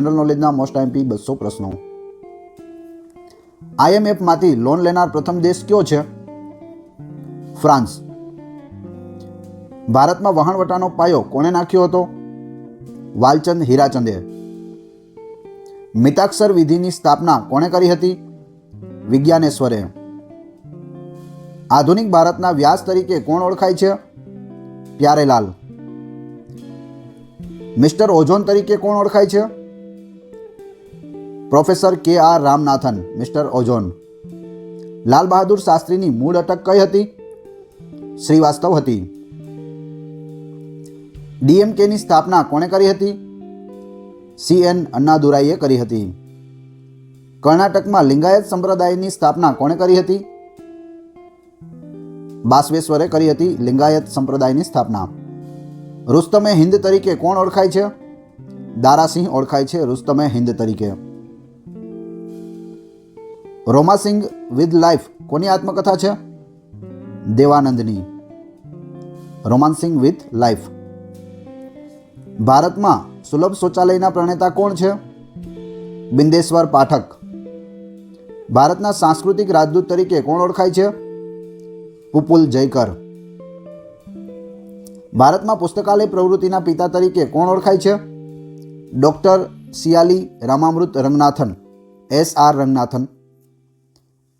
General નોલેજના most IMP બસો પ્રશ્નો. આઈએમએફમાંથી loan લેનાર પ્રથમ દેશ કયો છે? ફ્રાન્સ. ભારતમાં વહાણવટાનો પાયો કોણે નાખ્યો હતો? વાલચંદ હીરાચંદે. મિતાક્ષર વિધિની સ્થાપના કોણે કરી હતી? વિજ્ઞાનેશ્વરે. આધુનિક ભારતના વ્યાસ તરીકે કોણ ઓળખાય છે? પ્યારેલાલ. મિસ્ટર ઓઝોન તરીકે કોણ ઓળખાય છે? Professor K R Ramanathan, mister ozone. Lal Bahadur શાસ્ત્રીની મૂળ અટક કઈ હતી? શ્રીવાસ્તવ હતી. ડીએમકેની સ્થાપના કોણે કરી હતી? સી એન અન્નાદુરાઈએ કરી હતી. કર્ણાટકમાં લિંગાયત સંપ્રદાયની સ્થાપના કોણે કરી હતી? બાસવેશ્વરે કરી હતી લિંગાયત સંપ્રદાયની સ્થાપના. રુસ્તમે હિન્દ તરીકે કોણ ઓળખાય છે? દારાસિંહ ઓળખાય છે રુસ્તમે હિન્દ તરીકે. રોમાસિંગ વિથ લાઈફ કોની આત્મકથા છે? દેવાનંદની. Romancing with life. ભારતમાં સુલભ શૌચાલયના પ્રણેતા કોણ છે? બિંદેશ્વર પાઠક. ભારતના સાંસ્કૃતિક રાજદૂત તરીકે કોણ ઓળખાય છે? પુપુલ જયકર. ભારતમાં પુસ્તકાલય પ્રવૃત્તિના પિતા તરીકે કોણ ઓળખાય છે? Doctor Shiyali Ramamrita Ranganathan, S R Ranganathan.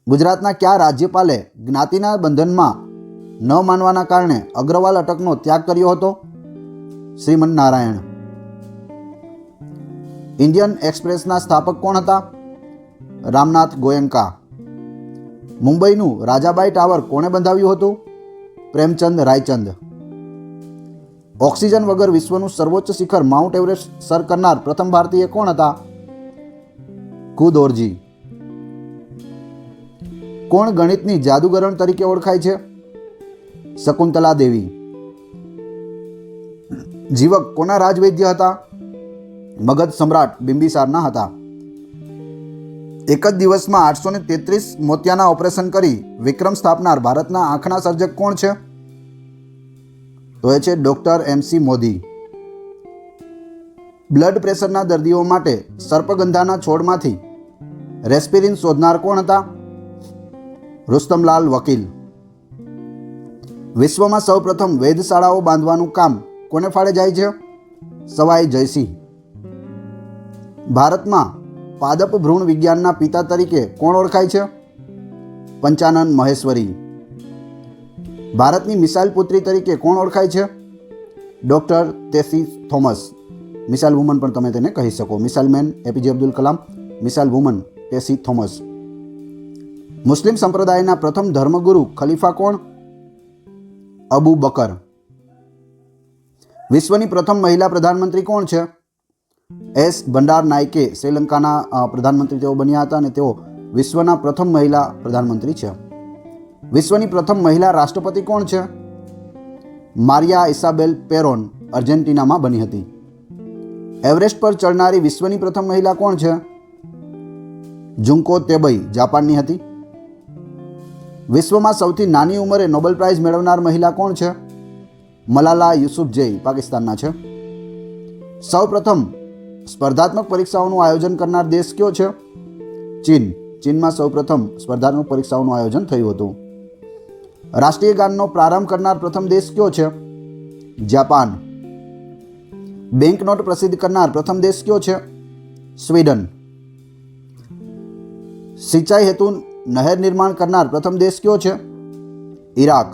ગુજરાતના કયા રાજ્યપાલે જ્ઞાતિના બંધનમાં ન માનવાના કારણે અગ્રવાલ અટકનો ત્યાગ કર્યો હતો? શ્રીમન નારાયણ ઇન્ડિયન એક્સપ્રેસના સ્થાપક કોણ હતા? રામનાથ ગોયંકા. મુંબઈનું રાજાબાઈ ટાવર કોણે બંધાવ્યું હતું? પ્રેમચંદ રાયચંદ. ઓક્સિજન વગર વિશ્વનું સર્વોચ્ચ શિખર માઉન્ટ એવરેસ્ટ સર કરનાર પ્રથમ ભારતીય કોણ હતા? કુદોરજી. કોણ ગણિતની જાદુગરણ તરીકે ઓળખાય છે. શકુંતલા દેવી. જીવક કોના રાજવૈદ્ય હતા? મગધ સમ્રાટ બિંબિસારના હતા. એક જ દિવસમાં આઠસો ને તેત્રીસ મોતિયાના ઓપરેશન કરી વિક્રમ સ્થાપનાર ભારતના આંખના સર્જક કોણ છે? તો એ છે ડૉક્ટર એમસી મોદી. બ્લડ પ્રેશરના દર્દીઓ માટે સર્પગંધાના છોડમાંથી રેસ્પિરિન શોધનાર કોણ હતા? રુસ્તમલાલ વકીલ. વિશ્વમાં સૌપ્રથમ વેધશાળાઓ બાંધવાનું કામ કોને ફાળે જાય છે? સવાઈ જયસિંહ. ભારતમાં પાદપ ભ્રૂણ વિજ્ઞાનના પિતા તરીકે કોણ ઓળખાય છે? પંચાનંદ મહેશ્વરી. ભારતની મિસાઇલ પુત્રી તરીકે કોણ ઓળખાય છે? Doctor Tessy Thomas. Missile woman પણ તમે તેને કહી શકો. Missile man APJ Abdul Kalam, missile woman Tessy Thomas. મુસ્લિમ સંપ્રદાયના પ્રથમ ધર્મગુરુ ખલીફા કોણ? અબુ બકર. વિશ્વની પ્રથમ મહિલા પ્રધાનમંત્રી કોણ છે? એસ. ભંડાર નાયકે શ્રીલંકાના પ્રધાનમંત્રી તેઓ બન્યા હતા અને તેઓ વિશ્વના પ્રથમ મહિલા પ્રધાનમંત્રી છે. વિશ્વની પ્રથમ મહિલા રાષ્ટ્રપતિ કોણ છે? મારિયા ઇસાબેલ પેરોન અર્જેન્ટિનામાં બની હતી. એવરેસ્ટ પર ચડનારી વિશ્વની પ્રથમ મહિલા કોણ છે? જુંકો તેબઈ, જાપાનની હતી. વિશ્વમાં સૌથી નાની ઉંમરે નોબેલ પ્રાઇઝ મેળવનાર મહિલા કોણ છે? મલાલા યુસુફજઈ પાકિસ્તાનના છે. સૌપ્રથમ સ્પર્ધાત્મક પરીક્ષાઓનું આયોજન કરનાર દેશ કયો છે? ચીન. ચીનમાં સૌપ્રથમ સ્પર્ધાત્મક પરીક્ષાઓનું આયોજન થયું હતું. રાષ્ટ્રીય ગાનનો પ્રારંભ કરનાર પ્રથમ દેશ કયો છે? જાપાન. બેંક નોટ પ્રસિદ્ધ કરનાર પ્રથમ દેશ કયો છે? સ્વીડન. સિંચાઈ હેતુ નહેર નિર્માણ કરનાર પ્રથમ દેશ કયો છે? ઈરાક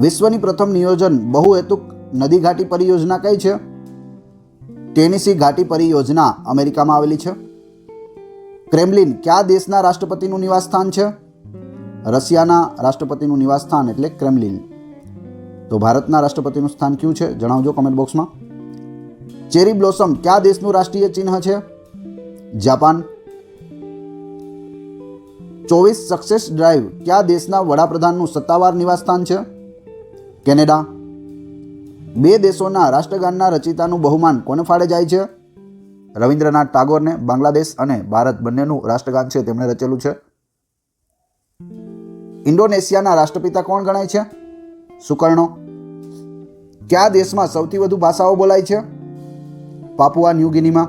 વિશ્વની પ્રથમ નિયોજન બહુહેતુક નદી ઘાટી પરિયોજના કઈ છે? ટેનિસી ઘાટી પરિયોજના અમેરિકામાં આવેલી છે. ક્રેમલિન કયા દેશના રાષ્ટ્રપતિનું નિવાસસ્થાન છે? રશિયાના રાષ્ટ્રપતિનું નિવાસસ્થાન એટલે ક્રેમલિન. તો ભારતના રાષ્ટ્રપતિનું સ્થાન કયું છે? જણાવજો કમેન્ટ બોક્સમાં ચેરી બ્લોસમ કયા દેશનું રાષ્ટ્રીય ચિહ્ન છે? જાપાન ચોવીસ સક્સેસ ડ્રાઈવ કયા દેશના વડાપ્રધાનનું સત્તાવાર નિવાસસ્થાન છે? કેનેડા. બે દેશોના રાષ્ટ્રગાનના રચિતાનું બહુમાન કોને ફાળે જાય છે? રવિન્દ્રનાથ ટાગોરને બાંગ્લાદેશ અને ભારત બંનેનું રાષ્ટ્રગાન છે તેમણે રચેલું છે. ઇન્ડોનેશિયાના રાષ્ટ્રપિતા કોણ ગણાય છે? સુકર્ણો. કયા દેશમાં સૌથી વધુ ભાષાઓ બોલાય છે? પાપુઆ ન્યૂગિનીમાં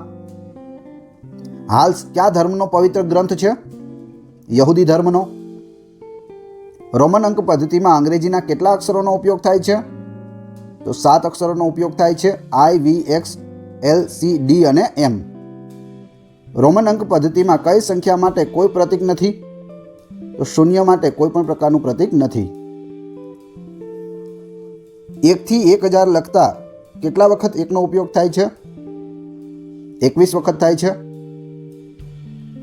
હાલ કયા ધર્મનો પવિત્ર ગ્રંથ છે? યહૂદી ધર્મનો? રોમન અંક પદ્ધતિમાં અંગ્રેજીના કેટલા અક્ષરોનો ઉપયોગ થાય છે? તો સાત અક્ષરોનો ઉપયોગ થાય છે I V X L C D અને એમ રોમન અંક પદ્ધતિમાં કઈ સંખ્યા માટે કોઈ પ્રતીક નથી? તો શૂન્ય માટે કોઈ પણ પ્રકારનું પ્રતીક નથી. એકથી એક હજાર લખતા કેટલા વખત એકનો ઉપયોગ થાય છે? એકવીસ વખત થાય છે?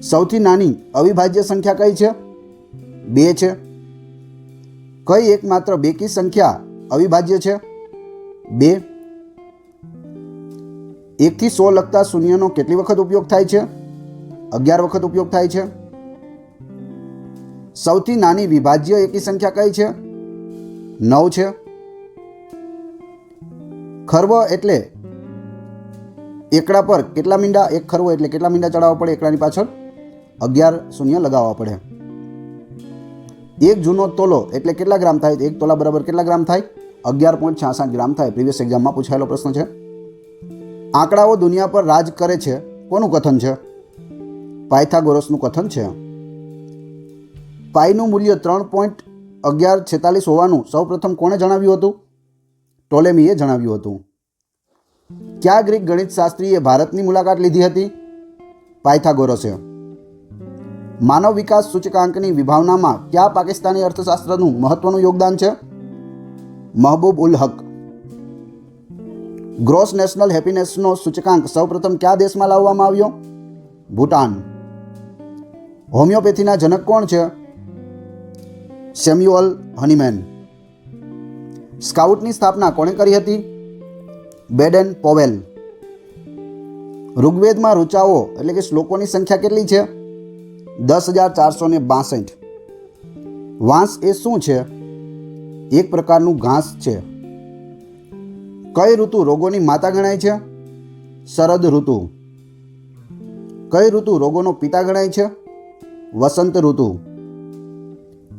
સૌથી નાની અવિભાજ્ય સંખ્યા કઈ છે? બે છે. કઈ એકમાત્ર બેકી સંખ્યા અવિભાજ્ય છે? બે. એકથી સો લગતા શૂન્યનો કેટલી વખત ઉપયોગ થાય છે? અગિયાર વખત ઉપયોગ થાય છે. સૌથી નાની વિભાજ્ય એકી સંખ્યા કઈ છે? નવ છે. ખર્વ એટલે એકડા પર કેટલા મીંડા? એક ખરવો એટલે કેટલા મીંડા ચડાવવા પડે? એકડાની પાછળ? અગિયાર શૂન્ય લગાવવા પડે. એક જૂનો તોલો એટલે કેટલા ગ્રામ થાય? એક તોલા બરાબર કેટલા ગ્રામ થાય? અગિયાર પોઈન્ટ છાસઠ ગ્રામ થાય. પ્રીવિયસ એક્ઝામમાં પૂછાયેલો પ્રશ્ન છે. આંકડાઓ દુનિયા પર રાજ કરે છે. કોનું કથન છે? પાયથાગોરસનું કથન છે. પાઈનું મૂલ્ય ત્રણ પોઈન્ટ અગિયાર છેતાલીસ હોવાનું સૌપ્રથમ કોણે જણાવ્યું હતું? ટોલેમીએ જણાવ્યું હતું. કયા ગ્રીક ગણિત શાસ્ત્રીએ ભારતની મુલાકાત લીધી હતી? પાયથાગોરસે. માનવ વિકાસ સૂચકાંકની વિભાવનામાં કયા પાકિસ્તાની અર્થશાસ્ત્રનું મહત્વનું યોગદાન છે? મહબૂબ ઉલ હક. ગ્રોસ નેશનલ હેપીનેસનો સૂચકાંક સૌપ્રથમ કયા દેશમાં લાવવામાં આવ્યો? ભૂટાન. હોમિયોપેથીના જનક કોણ છે? સેમ્યુઅલ હનીમેન. સ્કાઉટની સ્થાપના કોણે કરી હતી? બેડેન પોવેલ. ઋગ્વેદમાં ઋચાઓ એટલે કે શ્લોકોની સંખ્યા કેટલી છે? દસ હજાર ચારસો ને બાસઠ. વાંસ એ શું છે? એક પ્રકારનું ઘાસ છે. કઈ ઋતુ રોગોની માતા ગણાય છે? શરદ ઋતુ. કઈ ઋતુ રોગોનો પિતા ગણાય છે? વસંત ઋતુ.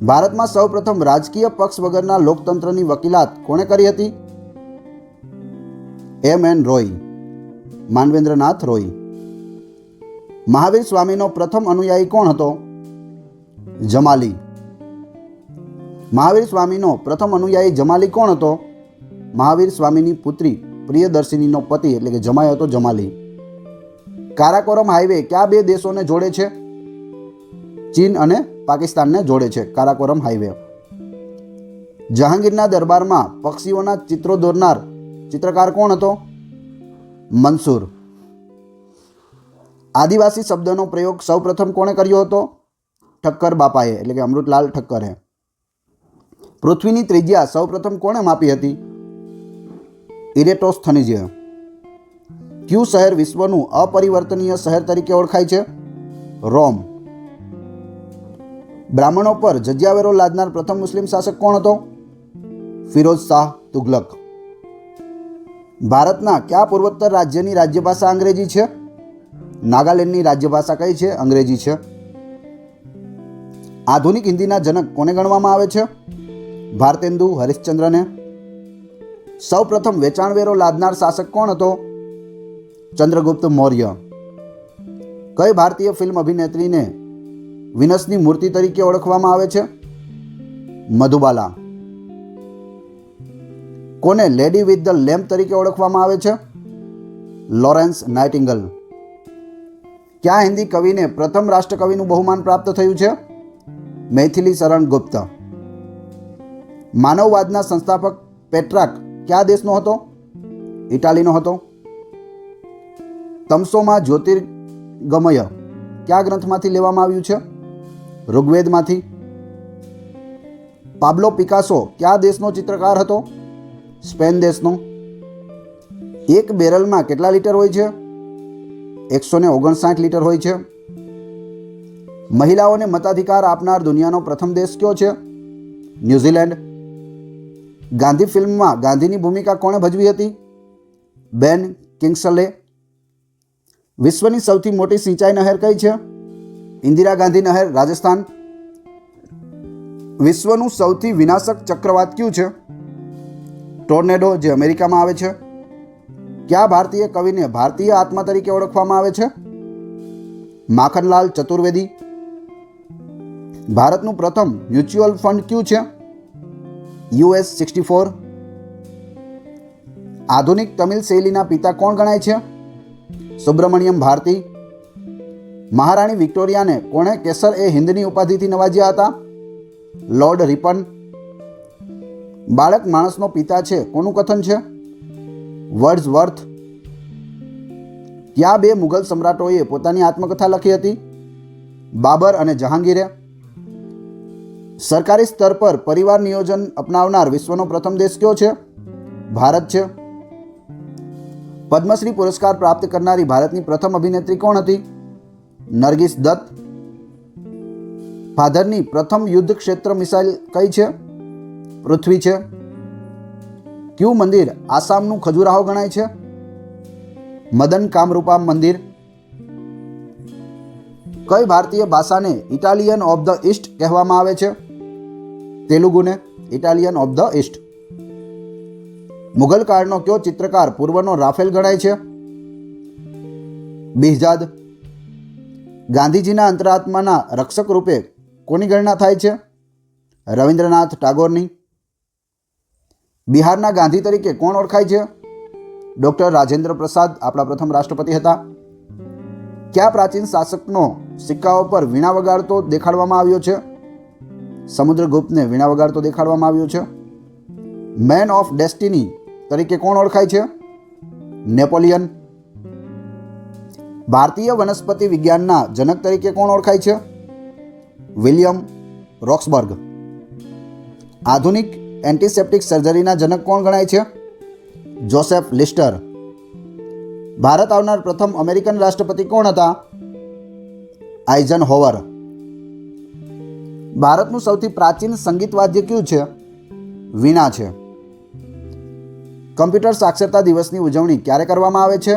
ભારતમાં સૌપ્રથમ રાજકીય પક્ષ વગરના લોકતંત્રની વકીલાત કોણે કરી હતી? M N Roy. માનવેન્દ્રનાથ Roy. Mahavir સ્વામીનો પ્રથમ અનુયાયી કોણ હતો? જમાલી. મહાવીર સ્વામીનો પ્રથમ અનુયાયી જમાલી કોણ હતો? મહાવીર સ્વામીની પુત્રી, પ્રિયદર્શિનીનો પતિ, એટલે કે જમાઈ હતો જમાલી. કારાકોરમ હાઈવે કયા બે દેશોને જોડે છે? ચીન અને પાકિસ્તાનને જોડે છે, કારાકોરમ હાઈવે. જહાંગીરના દરબારમાં પક્ષીઓના ચિત્રો દોરનાર ચિત્રકાર કોણ હતો? મનસૂર આદિવાસી શબ્દનો પ્રયોગ સૌપ્રથમ કોણે કર્યો હતો? ઠક્કર બાપાએ, એટલે કે અમૃતલાલ ઠક્કરે. પૃથ્વીની ત્રિજ્યા સૌપ્રથમ કોણે માપી હતી? ઇરેટોસ્થનીજે ક્યુ શહેર વિશ્વનું અપરિવર્તનીય શહેર તરીકે ઓળખાય છે? રોમ. બ્રાહ્મણો પર જજ્યાવેરો લાદનાર પ્રથમ મુસ્લિમ શાસક કોણ હતો? ફિરોઝ શાહ તુગલક ભારતના કયા પૂર્વોત્તર રાજ્યની રાજ્યભાષા અંગ્રેજી છે? નાગાલેન્ડની રાજ્યભાષા કઈ છે? અંગ્રેજી છે. આધુનિક હિન્દીના જનક કોને ગણવામાં આવે છે? ભારતેન્દુ હરિશ્ચંદ્રને. સૌ પ્રથમ વેચાણવેરો લાદનાર શાસક કોણ હતો? ચંદ્રગુપ્ત મૌર્ય. કઈ ભારતીય ફિલ્મ અભિનેત્રીને વિનસની મૂર્તિ તરીકે ઓળખવામાં આવે છે? મધુબાલા. કોને લેડી વિથ ધ લેમ્પ તરીકે ઓળખવામાં આવે છે? Florence Nightingale. કયા હિન્દી કવિને પ્રથમ રાષ્ટ્રકવિનું બહુમાન પ્રાપ્ત થયું છે? મૈથિલી શરણ ગુપ્ત. માનવવાદના સંસ્થાપક પેટ્રાક કયા દેશનો હતો? ઇટાલીનો હતો. તમસોમાં જ્યોતિર્ગમય કયા ગ્રંથમાંથી લેવામાં આવ્યું છે? ઋગ્વેદમાંથી. પાબ્લો પિકાસો કયા દેશનો ચિત્રકાર હતો? સ્પેન દેશનો. એક બેરલમાં કેટલા લીટર હોય છે? એકસો ને ઓગણસાઠ લીટર હોય છે. મહિલાઓને મતાધિકાર આપનાર દુનિયાનો પ્રથમ દેશ કયો છે? ન્યૂઝીલેન્ડ. ગાંધી ફિલ્મમાં ગાંધીની ભૂમિકા કોણે ભજવી હતી? બેન કિંગ્સલે. વિશ્વની સૌથી મોટી સિંચાઈ નહેર કઈ છે? ઇન્દિરા ગાંધી નહેર, રાજસ્થાન. વિશ્વનું સૌથી વિનાશક ચક્રવાત કયું છે? ટોર્નેડો જે અમેરિકામાં આવે છે. કયા ભારતીય કવિને ભારતીય આત્મા તરીકે ઓળખવામાં આવે છે? માખનલાલ ચતુર્વેદી. ભારતનું પ્રથમ મ્યુચ્યુઅલ ફંડ કયું છે? US sixty four. આધુનિક તમિલ શૈલીના પિતા કોણ ગણાય છે? સુબ્રમણ્યમ ભારતી. મહારાણી વિક્ટોરિયાને કોણે કેસર એ હિન્દની ઉપાધિથી નવાજ્યા હતા? Lord Ripon. બાળક માણસનો પિતા છે, કોનું કથન છે? વર્ડ્સ વર્થ કયા બે મુઘલ સમ્રાટોએ પોતાની આત્મકથા લખી હતી. બાબર અને જહાંગીરે. સરકારી સ્તર પર પરિવાર નિયોજન અપનાવનાર વિશ્વનો પ્રથમ દેશ કયો છે? ભારત છે. પદ્મશ્રી પુરસ્કાર પ્રાપ્ત કરનારી ભારતની પ્રથમ અભિનેત્રી કોણ હતી? નરગિસ દત્ત. ફાધરની પ્રથમ યુદ્ધ ક્ષેત્ર મિસાઇલ કઈ છે? પૃથ્વી છે. કયું મંદિર આસામનું ખજુરાહો ગણાય છે? મદન કામરૂપા મંદિર. કઈ ભારતીય ભાષાને ઇટાલિયન ઓફ ધ ઈસ્ટ કહેવામાં આવે છે? તેલુગુને Italian of the east Mughal કાળનો કયો ચિત્રકાર પૂર્વનો રાફેલ ગણાય છે? બિહજાદ. ગાંધીજીના અંતરાત્માના રક્ષક રૂપે કોની ગણના થાય છે? રવિન્દ્રનાથ ટાગોરની. બિહારના ગાંધી તરીકે કોણ ઓળખાય છે? ડૉક્ટર રાજેન્દ્ર પ્રસાદ આપણા પ્રથમ રાષ્ટ્રપતિ હતા. કયા પ્રાચીન શાસકનો સિક્કાઓ પર વીણા વગાડતો દેખાડવામાં આવ્યો છે? સમુદ્રગુપ્તને વીણા વગાડતો દેખાડવામાં આવ્યો છે. મેન ઓફ ડેસ્ટિની તરીકે કોણ ઓળખાય છે? નેપોલિયન. ભારતીય વનસ્પતિ વિજ્ઞાનના જનક તરીકે કોણ ઓળખાય છે? William Roxburgh. આધુનિક એન્ટિસેપ્ટિક સર્જરીના જનક કોણ ગણાય છે? જોસેફ લિસ્ટર ભારત આવનાર પ્રથમ અમેરિકન રાષ્ટ્રપતિ કોણ હતા? આઇઝન હોવર ભારતનું સૌથી પ્રાચીન સંગીત વાદ્ય કયું છે? વીણા છે. કમ્પ્યુટર સાક્ષરતા દિવસની ઉજવણી ક્યારે કરવામાં આવે છે?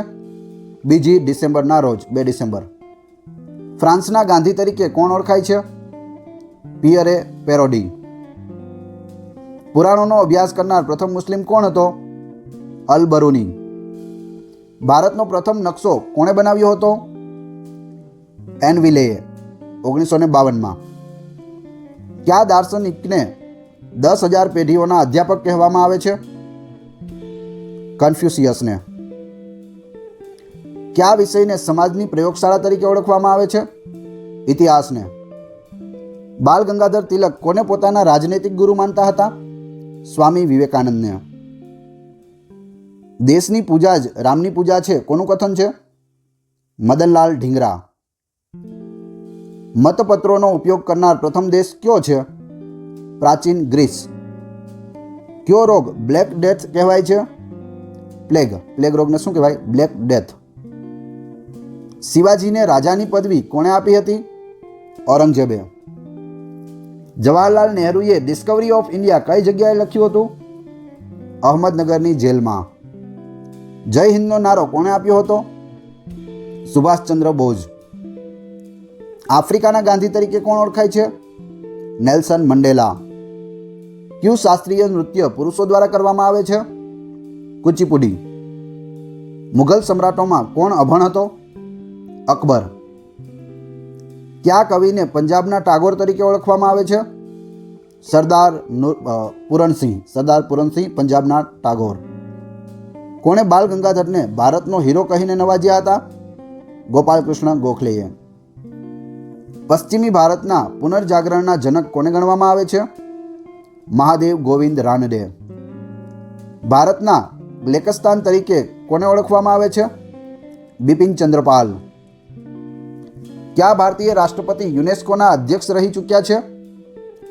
બીજી ડિસેમ્બરના રોજ, બે ડિસેમ્બર. ફ્રાન્સના ગાંધી તરીકે કોણ ઓળખાય છે? પિયરે પેરોડી પુરાણોનો અભ્યાસ કરનાર પ્રથમ મુસ્લિમ કોણ હતો? અલ બરુની ભારતનો પ્રથમ નકશો કોણે બનાવ્યો હતો? એનવિલેએ ઓગણીસો ને બાવનમાં. કયા દાર્શનિકને દસ હજાર પેઢીઓના અધ્યાપક કહેવામાં આવે છે? કન્ફ્યુસિયસને. કયા વિષયને સમાજની પ્રયોગશાળા તરીકે ઓળખવામાં આવે છે? ઇતિહાસને. બાલ ગંગાધર તિલક કોને પોતાના રાજનૈતિક ગુરુ માનતા હતા? સ્વામી વિવેકાનંદને. દેશની પૂજા જ, રામની પૂજા છે, કોનું કથન છે? મદનલાલ ઢીંગરા. મતપત્રોનો ઉપયોગ કરનાર પ્રથમ દેશ કયો છે? પ્રાચીન ગ્રીસ. કયો રોગ બ્લેક ડેથ કહેવાય છે? પ્લેગ. પ્લેગ રોગને શું કહેવાય? Black death. શિવાજીને રાજાની પદવી કોણે આપી હતી? ઔરંગઝેબે. જવાહરલાલ નહેરુએ ડિસ્કવરી ઓફ ઇન્ડિયા કઈ જગ્યાએ લખ્યું હતું? અહમદનગરની જેલમાં. જય હિન્દનો નારો કોણે આપ્યો હતો? સુભાષચંદ્ર બોઝ. આફ્રિકાના ગાંધી તરીકે કોણ ઓળખાય છે? Nelson Mandela. કયું શાસ્ત્રીય નૃત્ય પુરુષો દ્વારા કરવામાં આવે છે? કુચીપુડી. મુઘલ સમ્રાટોમાં કોણ અભણ હતો? અકબર. કયા કવિને પંજાબના ટાગોર તરીકે ઓળખવામાં આવે છે? સરદાર પૂરણસિંહ સરદાર પૂરણસિંહ, પંજાબના ટાગોર. કોણે બાલ ગંગાધરને ભારતનો હીરો કહીને નવાજ્યા હતા? ગોપાલકૃષ્ણ ગોખલેએ. પશ્ચિમી ભારતના પુનર્જાગરણના જનક કોને ગણવામાં આવે છે? મહાદેવ ગોવિંદ રાનડે. ભારતના લેકસ્તાન તરીકે કોને ઓળખવામાં આવે છે? બિપિન ચંદ્રપાલ. કયા ભારતીય રાષ્ટ્રપતિ યુનેસ્કોના અધ્યક્ષ રહી ચૂક્યા છે?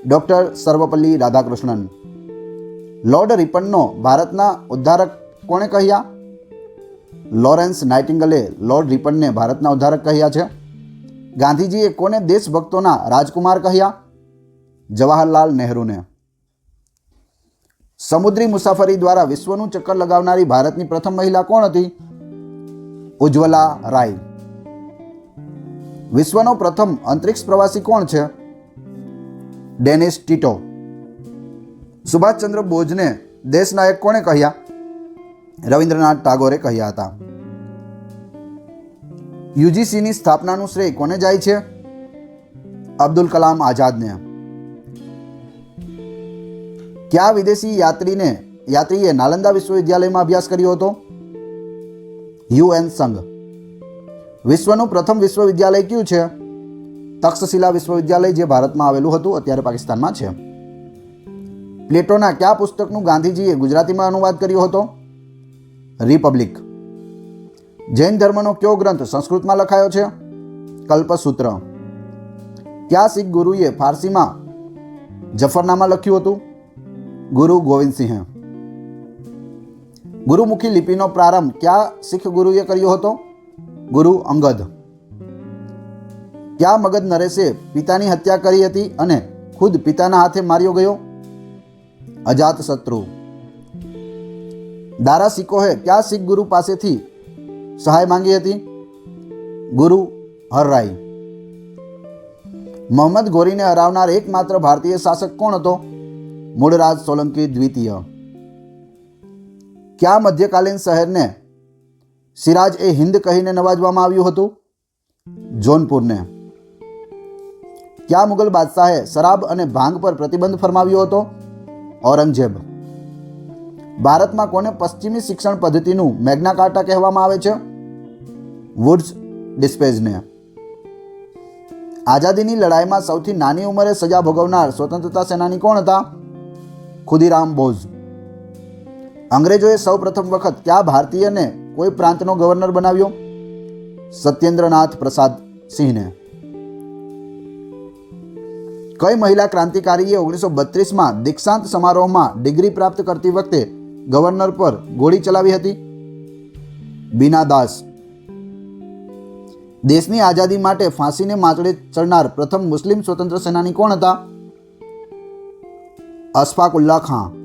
ડૉક્ટર સર્વપલ્લી રાધાકૃષ્ણન. લોર્ડ રિપનનો ભારતના ઉદ્ધારક કોણે કહ્યા? લોરેન્સ નાઇટિંગલે લોર્ડ રિપનને ભારતના ઉદ્ધારક કહ્યા છે. ગાંધીજીએ કોને દેશભક્તોના રાજકુમાર કહ્યા? જવાહરલાલ નહેરુને. સમુદ્રી મુસાફરી દ્વારા વિશ્વનું ચક્કર લગાવનારી ભારતની પ્રથમ મહિલા કોણ હતી? ઉજ્જવલા રાય. વિશ્વનો પ્રથમ અંતરિક્ષ પ્રવાસી કોણ છે? ડેનિસ ટીટો. સુભાષચંદ્ર બોઝને દેશનાયક કોણે કહ્યા? રવિન્દ્રનાથ ટાગોરે કહ્યા હતા. યુજીસીની સ્થાપનાનું શ્રેય કોને જાય છે? અબ્દુલ કલામ આઝાદને. કયા વિદેશી યાત્રીને યાત્રીએ નાલંદા વિશ્વવિદ્યાલયમાં અભ્યાસ કર્યો હતો? યુએન સંઘ. વિશ્વનું પ્રથમ વિશ્વવિદ્યાલય કયું છે? તક્ષશિલા વિશ્વવિદ્યાલય જે ભારતમાં આવેલું હતું, અત્યારે પાકિસ્તાનમાં છે. પ્લેટોના કયા પુસ્તકનું ગાંધીજીએ ગુજરાતીમાં અનુવાદ કર્યો હતો? રિપબ્લિક. જૈન ધર્મનો કયો ગ્રંથ સંસ્કૃતમાં લખાયો છે? કલ્પસૂત્ર. કયા શીખ ગુરુએ ફારસીમાં જફરનામા લખ્યું હતું? ગુરુ ગોવિંદસિંહે ગુરુમુખી લિપિનો પ્રારંભ કયા શીખ ગુરુએ કર્યો હતો? ગુરુ અંગદ. કયા મગધ નરેશે પિતાની હત્યા કરી હતી અને ખુદ પિતાના હાથે માર્યો ગયો? અજાત શત્રુ. દારા સિકોહે કયા શીખ ગુરુ પાસેથી સહાય માંગી હતી? ગુરુ હરરાય. મોહમ્મદ ગોરીને હરાવનાર એકમાત્ર ભારતીય શાસક કોણ હતો? મૂળરાજ સોલંકી દ્વિતીય. કયા મધ્યકાલીન શહેરને સિરાજ એ હિન્દ કહીને નવાજવામાં આવ્યું હતું. જોનપુરને. ત્યાં મુગલ બાદશાહે શરાબ અને ભાંગ પર પ્રતિબંધ ફરમાવ્યો હતો? ઔરંગઝેબ. ભારતમાં કોને પશ્ચિમી શિક્ષણ પદ્ધતિનું મેગ્ના કાર્ટા કહેવામાં આવે છે? વુડ્સ ડિસ્પેઝને. આઝાદીની લડાઈમાં સૌથી નાની ઉંમરે સજા ભોગવનાર સ્વતંત્રતા સેનાની કોણ હતા? ખુદીરામ બોઝ. અંગ્રેજોએ સૌ પ્રથમ વખત કયા ભારતીયને કોઈ પ્રાંતનો ગવર્નર બનાવ્યો? સત્યેન્દ્રનાથ પ્રસાદ સિંહને. કઈ મહિલા ક્રાંતિકારીએ ઓગણીસો બત્રીસમાં દીક્ષાંત સમારોહમાં ડિગ્રી પ્રાપ્ત કરતી વખતે ગવર્નર પર ગોળી ચલાવી હતી? બીના દાસ દેશની આઝાદી માટે ફાંસીને માચડે ચડનાર પ્રથમ મુસ્લિમ સ્વતંત્ર સેનાની કોણ હતા? અશફાકુલ્લા ખાં.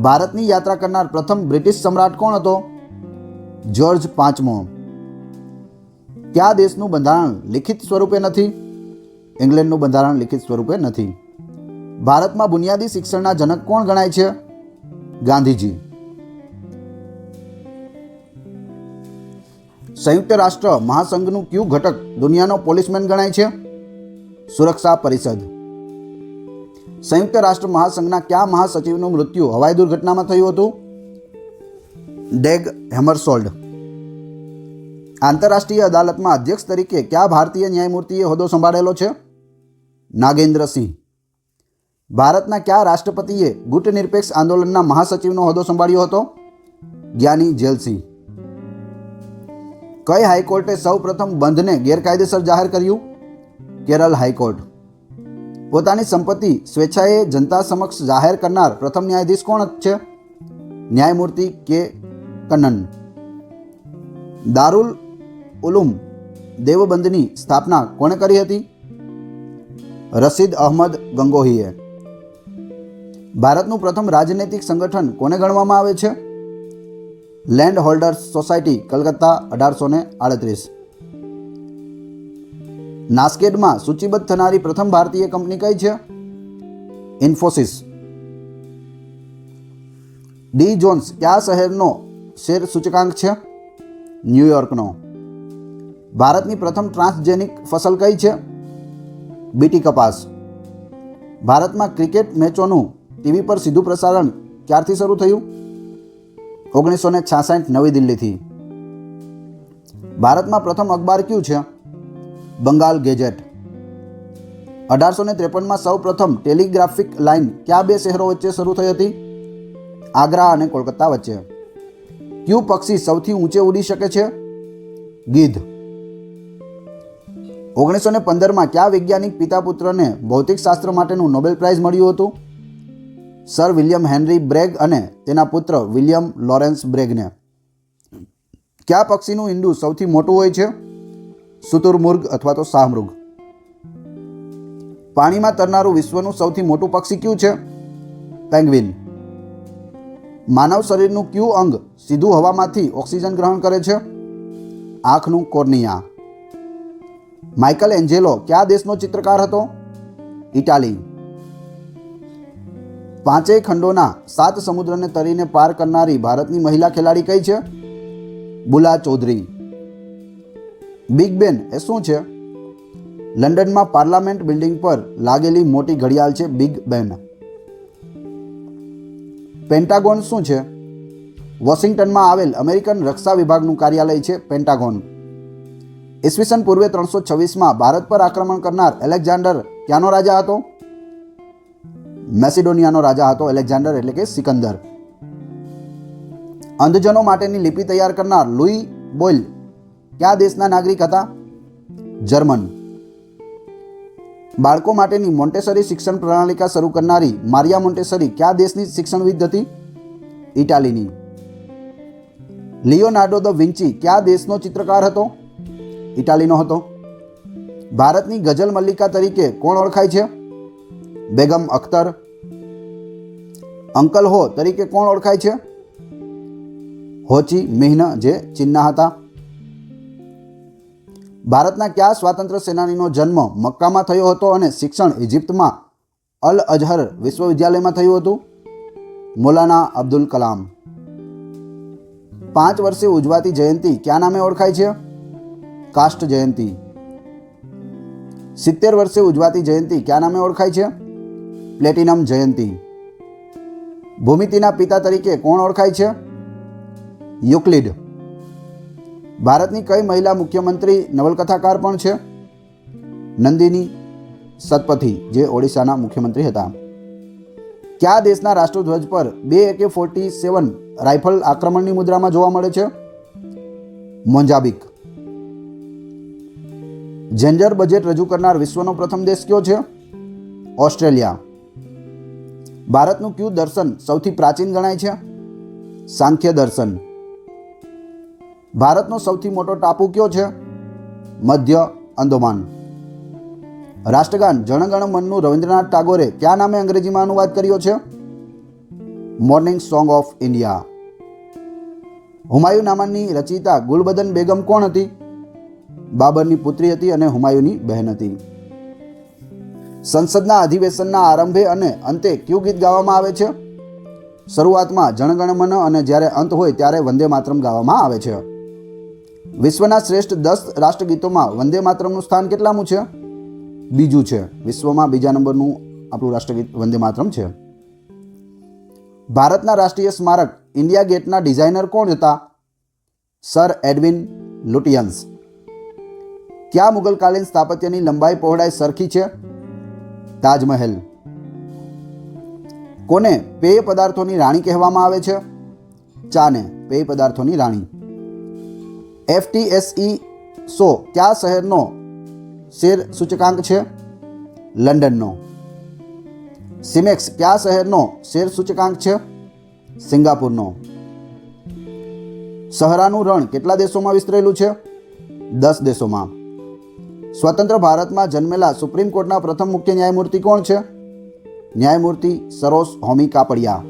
ભારતની યાત્રા કરનાર પ્રથમ બ્રિટિશ સમ્રાટ કોણ હતો? જ્યોર્જ પાંચમો. કયા દેશનું બંધારણ લિખિત સ્વરૂપે નથી? ઇંગ્લેન્ડનું બંધારણ લિખિત સ્વરૂપે નથી. ભારતમાં બુનિયાદી શિક્ષણના જનક કોણ ગણાય છે? ગાંધીજી. સંયુક્ત રાષ્ટ્ર મહાસંઘનું કયું ઘટક દુનિયાનો પોલીસમેન ગણાય છે? સુરક્ષા પરિષદ. સંયુક્ત રાષ્ટ્ર મહાસંઘના કયા મહાસચિવનું મૃત્યુ હવાઈ દુર્ઘટનામાં થયું હતું? ડેગ હેમરસોલ્ડ. આંતરરાષ્ટ્રીય અદાલતમાં અધ્યક્ષ તરીકે કયા ભારતીય ન્યાયમૂર્તિએ હોદ્દો સંભાળેલો છે? નાગેન્દ્રસિંહ ભારતના કયા રાષ્ટ્રપતિએ ગુટ નિરપેક્ષ આંદોલનના મહાસચિવનો હોદ્દો સંભાળ્યો હતો? જ્ઞાની જેલસિંહ. કઈ હાઈકોર્ટે સૌ પ્રથમ બંધને ગેરકાયદેસર જાહેર કર્યું? Kerala high court. પોતાની સંપત્તિ સ્વેચ્છાએ જનતા સમક્ષ જાહેર કરનાર પ્રથમ ન્યાયાધીશ કોણ છે? ન્યાયમૂર્તિ કે કન્નન? દારુલ ઉલુમ દેવબંધની સ્થાપના કોણે કરી હતી? રશીદ અહમદ ગંગોહીએ. ભારતનું પ્રથમ રાજનૈતિક સંગઠન કોને ગણવામાં આવે છે? લેન્ડ હોલ્ડર્સ સોસાયટી, કલકત્તા, અઢારસો ને આડત્રીસ. નાસ્કેડમાં સૂચિબદ્ધ થનારી પ્રથમ ભારતીય કંપની કઈ છે? ઇન્ફોસિસ. ડી જોન્સ, કયા શહેરનો શેર સૂચકાંક છે? ન્યૂયોર્કનો. ભારતની પ્રથમ ટ્રાન્સજેનિક ફસલ કઈ છે? બીટી કપાસ. ભારતમાં ક્રિકેટ મેચોનું ટીવી પર સીધું પ્રસારણ ક્યારથી શરૂ થયું? ઓગણીસો ને છાસઠ નવી દિલ્હીથી. ભારતમાં પ્રથમ અખબાર કયું છે? બંગાળ ગેજેટ. અઢારસો ને ત્રેપનમાં સૌ પ્રથમ ટેલિગ્રાફિક લાઇન કયા બે શહેરો વચ્ચે શરૂ થઈ હતી? આગ્રા અને કોલકાતા વચ્ચે. કયું પક્ષી સૌથી ઊંચે ઉડી શકે છે? ગીધ. ઓગણીસો ને પંદરમાં કયા વૈજ્ઞાનિક પિતા પુત્રને ભૌતિકશાસ્ત્ર માટેનું નોબેલ પ્રાઇઝ મળ્યું હતું? સર વિલિયમ હેનરી બ્રેગ અને તેના પુત્ર વિલિયમ લોરેન્સ બ્રેગને. કયા પક્ષીનું ઈંડું સૌથી મોટું હોય છે? શુતુરમુર્ગ અથવા તો શાહમૃગ પાણીમાં તરનારું વિશ્વનું સૌથી મોટું પક્ષી કયું છે? પેંગ્વિન. માનવ શરીરનું કયું અંગ સીધું હવામાંથી ઓક્સિજન ગ્રહણ કરે છે? આંખનું કોર્નિયા. માઇકલ એન્જેલો કયા દેશનો ચિત્રકાર હતો? ઇટાલી. પાંચેય ખંડોના સાત સમુદ્રને તરીને પાર કરનારી ભારતની મહિલા ખેલાડી કઈ છે? બુલા ચૌધરી. બિગ બેન, એ શું છે? લંડનમાં પાર્લામેન્ટ બિલ્ડિંગ પર લાગેલી મોટી ઘડિયાળ છે બિગ બેન. પેન્ટાગોન શું છે? વોશિંગ્ટનમાં આવેલ અમેરિકન રક્ષા વિભાગનું કાર્યાલય છે પેન્ટાગોન. ઈસવીસન પૂર્વે ત્રણસો છવ્વીસમાં ભારત પર આક્રમણ કરનાર એલેક્ઝાન્ડર ક્યાંનો રાજા હતો? મેસિડોનિયાનો રાજા હતો એલેક્ઝાન્ડર એટલે કે સિકંદર. અંધજનો માટેની લિપિ તૈયાર કરનાર લુઈ બોઇલ કયા દેશના નાગરિક હતા? જર્મન. બાળકો માટેની મોન્ટેસરી શિક્ષણ પ્રણાલિકા શરૂ કરનારી મારિયા મોન્ટેસરી કયા દેશની શિક્ષણવિદ હતી? ઇટાલીની. લિયોનાર્ડો દ વિન્ચી કયા દેશનો ચિત્રકાર હતો? ઇટાલીનો હતો. ભારતની ગઝલ મલ્લિકા તરીકે કોણ ઓળખાય છે? બેગમ અખ્તર. અંકલ હો તરીકે કોણ ઓળખાય છે? હોચી મિહ્ન જે ચીનના હતા. ભારતના કયા સ્વાતંત્ર્ય સેનાનીનો જન્મ મક્કામાં થયો હતો અને શિક્ષણ ઇજિપ્તમાં અલ અઝહર વિશ્વવિદ્યાલયમાં થયું હતું? મોલાના અબ્દુલ કલામ. પાંચ વર્ષે ઉજવાતી જયંતિ કયા નામે ઓળખાય છે? કાષ્ટ જયંતિ. સિત્તેર વર્ષે ઉજવાતી જયંતિ કયા નામે ઓળખાય છે? પ્લેટિનમ જયંતિ. ભૂમિતિના પિતા તરીકે કોણ ઓળખાય છે? યુક્લિડ. ભારતની કઈ મહિલા મુખ્યમંત્રી નવલકથાકાર પણ છે? નંદિની સતપથી જે ઓડિશાના મુખ્યમંત્રી હતા. કયા દેશના રાષ્ટ્રધ્વજ પર બે એકે ફોર્ટી સેવન રાઇફલ આક્રમણની મુદ્રામાં જોવા મળે છે? મોંજાબિક જેન્જર બજેટ રજૂ કરનાર વિશ્વનો પ્રથમ દેશ કયો છે? ઓસ્ટ્રેલિયા. ભારતનું કયું દર્શન સૌથી પ્રાચીન ગણાય છે? સાંખ્ય દર્શન. ભારતનો સૌથી મોટો ટાપુ કયો છે? મધ્ય અંદોમાન રાષ્ટ્રગાન જણગણ મનનું રવિન્દ્રનાથ ટાગોરે કયા નામે અંગ્રેજીમાં અનુવાદ કર્યો છે? Morning song of India. Humayun નામાની રચયિતા ગુલબદન બેગમ કોણ હતી? બાબરની પુત્રી હતી અને હુમાયુની બહેન હતી. સંસદના અધિવેશનના આરંભે અને અંતે કયું ગીત ગાવામાં આવે છે? શરૂઆતમાં જણગણમન અને જ્યારે અંત હોય ત્યારે વંદે માતરમ ગાવામાં આવે છે. વિશ્વના શ્રેષ્ઠ દસ રાષ્ટ્રગીતોમાં વંદે માતરમનું સ્થાન કેટલામું છે? બીજું છે, વિશ્વમાં બીજા નંબરનું આપણું રાષ્ટ્રગીત વંદે માતરમ છે. ભારતના રાષ્ટ્રીય સ્મારક ઇન્ડિયા ગેટના ડિઝાઇનર કોણ હતા? Sir Edwin Lutyens. કયા મુગલકાલીન સ્થાપત્યની લંબાઈ પહોળાઈ સરખી છે? તાજમહેલ. કોને પેય પદાર્થોની રાણી કહેવામાં આવે છે? ચાને, પેય પદાર્થોની રાણી. એફટીએસઈ સો કયા શહેરનો શેર સૂચકાંક છે? લંડનનો. સિમેક્સ કયા શહેરનો શેર સૂચકાંક છે? સિંગાપુરનો. સહરાનું રણ કેટલા દેશોમાં વિસ્તરેલું છે? દસ દેશોમાં. સ્વતંત્ર ભારતમાં જન્મેલા સુપ્રીમ કોર્ટના પ્રથમ મુખ્ય ન્યાયમૂર્તિ કોણ છે? ન્યાયમૂર્તિ સરોસ હોમી કાપડિયા.